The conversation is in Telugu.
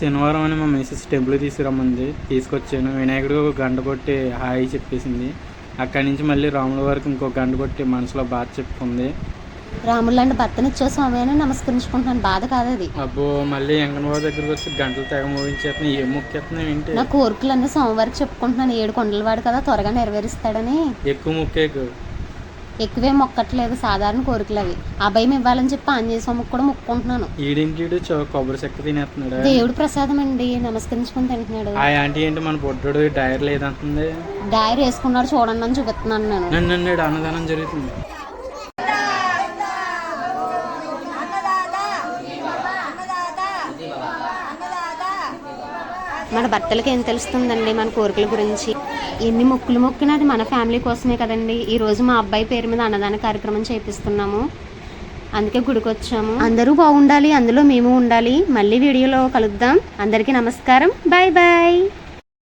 శనివారం అని మా మిసెస్ టెంపుల్ తీసుకురమ్మంది. తీసుకొచ్చాను. వినాయకుడికి ఒక గంట కొట్టి హాయి చెప్పేసింది. అక్కడి నుంచి మళ్ళీ రాముల వారికి ఇంకో గంట కొట్టి మనసులో బాధ చెప్పుకుంది. రాముడు లాంటి భర్తనిచ్చే స్వామి అని నమస్కరించుకుంటున్నాను. బాధ కాదు అది. అబ్బో మళ్ళీ వెంకన్నబాబు దగ్గరికి వచ్చి గంటలు తెగ మోగించేస్తున్నాయి. ఏం మొక్కేస్తున్నాయి ఏంటి? నా కోరికలన్నీ సోమవారికి చెప్పుకుంటున్నాను. ఏడు కొండలవాడు కదా త్వరగా నెరవేరుస్తాడని. ఎక్కువ మొక్కేకు. ఎక్కువే మొక్కట్లేదు సాధారణ కోరికలు అవి అభయం ఇవ్వాలని చెప్పి ఆంజనేయ స్వామికి కూడా మొక్కుంటున్నాను కొబ్బరి చెక్క తినేస్తున్నాడు. దేవుడు ప్రసాదం అండి నమస్కరించుకుని తింటున్నాడు. ఆ ఆంటీ ఏంటి మన బొడ్డోడు డైర్ లేదంటుంది. డైరీ వేసుకున్నాడు చూడండి అని చూపిస్తున్నాను నేను. అన్నదానం జరుగుతుంది. మన భర్తలకి ఏం తెలుస్తుందండి మన కోరికల గురించి? ఎన్ని మొక్కులు మొక్కినా అది మన ఫ్యామిలీ కోసమే కదండి. ఈ రోజు మా అబ్బాయి పేరు మీద అన్నదాన కార్యక్రమం చేపిస్తున్నాము. అందుకే గుడికి వచ్చాము అందరూ బాగుండాలి అందులో మేము ఉండాలి. మళ్ళీ వీడియోలో కలుద్దాం. అందరికీ నమస్కారం. Bye bye.